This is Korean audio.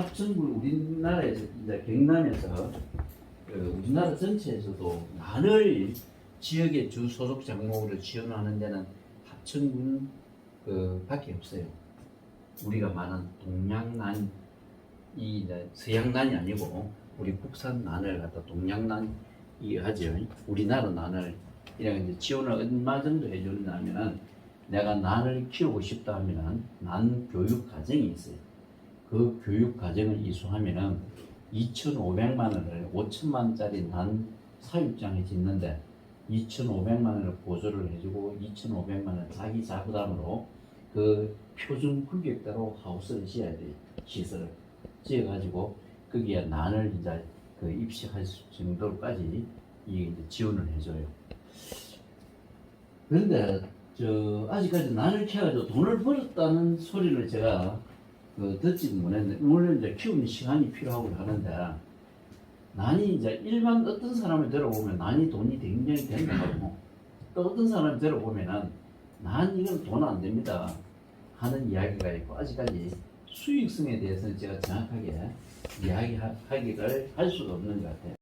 합천군 우리나라에서 이제 경남에서 그 우리나라 전체에서도 난을 지역의 주 소속 작목으로 지원하는 데는 합천군 그 밖에 없어요. 우리가 말한 동양난 이 서양난이 아니고 우리 국산 난을 갖다 동양난이 하죠. 우리나라 난을 이렇게 이제 지원을 얼마 정도 해주냐면은 내가 난을 키우고 싶다 하면은 난 교육 과정이 있어요. 그 교육 과정을 이수하면은 2,500만 원을 5천만 원짜리 난 사육장에 짓는데 2,500만 원을 보조를 해주고 2,500만 원 자기 자부담으로 그 표준 규격대로 하우스를 지어야 돼요. 시설을 지어가지고 거기에 난을 이제 그 입식할 수- 정도까지 이게 이제 지원을 해줘요. 그런데 저 아직까지 난을 키워가지고 돈을 벌었다는 소리를 제가 그 듣지는 못했는데 물론 이제 키우는 시간이 필요하고 하는데 난이 이제 일반 어떤 사람을 들어보면 난이 돈이 굉장히 된다고 또 어떤 사람을 들어보면은 난 이건 돈 안 됩니다 하는 이야기가 있고 아직까지 수익성에 대해서는 제가 정확하게 이야기하기를 할 수가 없는 것 같아요.